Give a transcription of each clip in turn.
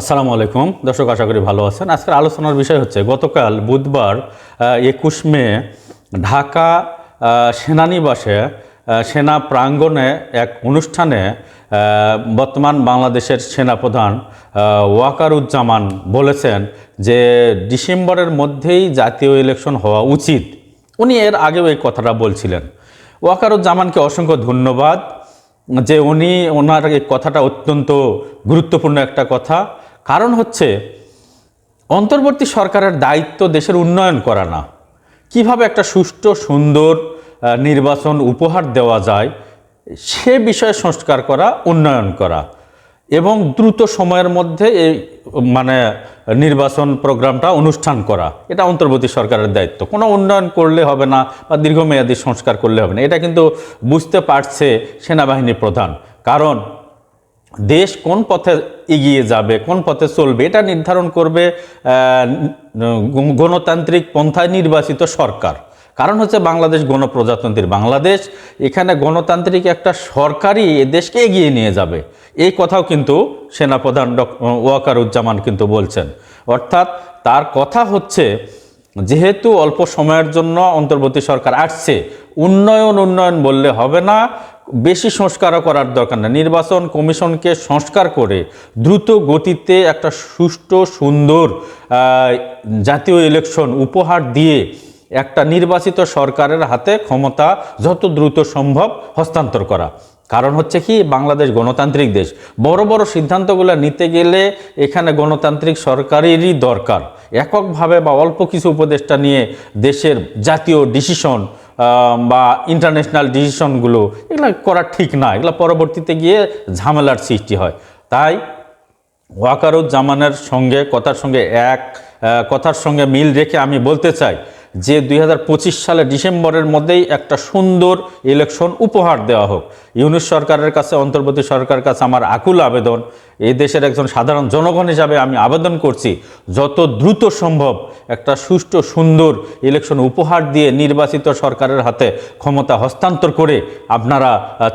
আসসালামু আলাইকুম। দর্শক, আশা করি ভালো আছেন। আজকের আলোচনার বিষয় হচ্ছে, গতকাল বুধবার একুশ মে, ঢাকা সেনানিবাসে সেনা প্রাঙ্গণে এক অনুষ্ঠানে বর্তমান বাংলাদেশের সেনাপ্রধান ওয়াকারুজ্জামান বলেছেন যে ডিসেম্বরের মধ্যেই জাতীয় ইলেকশন হওয়া উচিত। উনি এর আগেও এই কথাটা বলছিলেন। ওয়াকারুজ্জামানকে অসংখ্য ধন্যবাদ। যে উনি ওনার এই কথাটা অত্যন্ত গুরুত্বপূর্ণ একটা কথা। কারণ হচ্ছে, অন্তর্বর্তী সরকারের দায়িত্ব দেশের উন্নয়ন করা না। কীভাবে একটা সুষ্ঠু, সুন্দর নির্বাচন উপহার দেওয়া যায়, সে বিষয়ে সংস্কার করা, উন্নয়ন করা। এবং দ্রুত সময়ের মধ্যে এই মানে নির্বাচন প্রোগ্রামটা অনুষ্ঠান করা। এটা অন্তর্বর্তী সরকারের দায়িত্ব। কোনো উন্নয়ন করলে হবে না বা দীর্ঘমেয়াদী সংস্কার করলে হবে না। এটা কিন্তু বুঝতে পারছে সেনাবাহিনী প্রধান। কারণ দেশ কোন পথে এগিয়ে যাবে, কোন পথে চলবে, এটা নির্ধারণ করবে গণতান্ত্রিক পন্থায় নির্বাচিত সরকার। কারণ হচ্ছে বাংলাদেশ গণপ্রজাতন্ত্রী। বাংলাদেশ এখানে গণতান্ত্রিক একটা সরকারই দেশকে এগিয়ে নিয়ে যাবে। এই কথাও কিন্তু সেনাপ্রধান ডক- ওয়াকারুজ্জামান কিন্তু বলছেন। অর্থাৎ তার কথা হচ্ছে, যেহেতু অল্প সময়ের জন্য অন্তর্বর্তী সরকার আসছে, উন্নয়ন উন্নয়ন বললে হবে না, বেশি সংস্কারও করার দরকার নেই নির্বাচন কমিশনকে সংস্কার করে দ্রুত গতিতে একটা সুষ্ঠু, সুন্দর জাতীয় ইলেকশন উপহার দিয়ে একটা নির্বাচিত সরকারের হাতে ক্ষমতা যত দ্রুত সম্ভব হস্তান্তর করা। কারণ হচ্ছে কি, বাংলাদেশ গণতান্ত্রিক দেশ। বড় বড় সিদ্ধান্তগুলো নিতে গেলে এখানে গণতান্ত্রিক সরকারেরই দরকার। এককভাবে বা অল্প কিছু উপদেষ্টা নিয়ে দেশের জাতীয় ডিসিশন বা ইন্টারন্যাশনাল ডিসিশনগুলো এগুলো করা ঠিক না। এগুলো পরবর্তীতে গিয়ে ঝামেলার সৃষ্টি হয়। তাই ওয়াকারুজ্জামানের সঙ্গে, কথার সঙ্গে এক কথার সঙ্গে মিল রেখে আমি বলতে চাই যে দুই হাজার পঁচিশ সালে ডিসেম্বরের মধ্যেই একটা সুন্দর ইলেকশন উপহার দেওয়া হোক। ইউনিশ সরকারের কাছে, অন্তর্বর্তী সরকার কাছে আমার আকুল আবেদন এই দেশের একজন সাধারণ জনগণ হিসাবে আমি আবেদন করছি, যত দ্রুত সম্ভব একটা সুষ্ঠু, সুন্দর ইলেকশন উপহার দিয়ে নির্বাচিত সরকারের হাতে ক্ষমতা হস্তান্তর করে আপনারা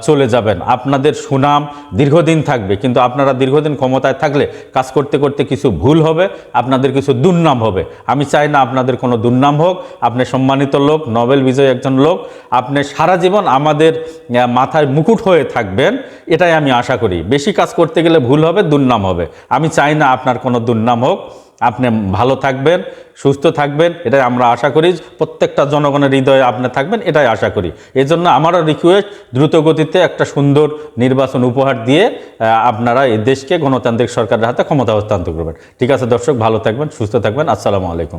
চলে যাবেন। আপনাদের সুনাম দীর্ঘদিন থাকবে, কিন্তু আপনারা দীর্ঘদিন ক্ষমতায় থাকলে কাজ করতে করতে কিছু ভুল হবে, আপনাদের কিছু দুর্নাম হবে। আমি চাই না আপনাদের কোনো দুর্নাম হোক, আপনি সম্মানিত লোক, নোবেল বিজয়ী একজন লোক, আপনি সারা জীবন আমাদের মাথায় মুকুট হয়ে থাকবেন, এটাই আমি আশা করি। বেশি কাজ করতে গেলে ভুল হবে, দুর্নাম হবে। আমি চাই না আপনার কোনো দুর্নাম হোক। আপনি ভালো থাকবেন, সুস্থ থাকবেন, এটাই আমরা আশা করি। প্রত্যেকটা জনগণের হৃদয়ে আপনি থাকবেন, এটাই আশা করি। এজন্য আমারও রিকোয়েস্ট দ্রুতগতিতে একটা সুন্দর নির্বাচন উপহার দিয়ে আপনারা এই দেশকে গণতান্ত্রিক সরকারের হাতে ক্ষমতা হস্তান্তর করবেন। ঠিক আছে দর্শক, ভালো থাকবেন, সুস্থ থাকবেন। আসসালামু আলাইকুম।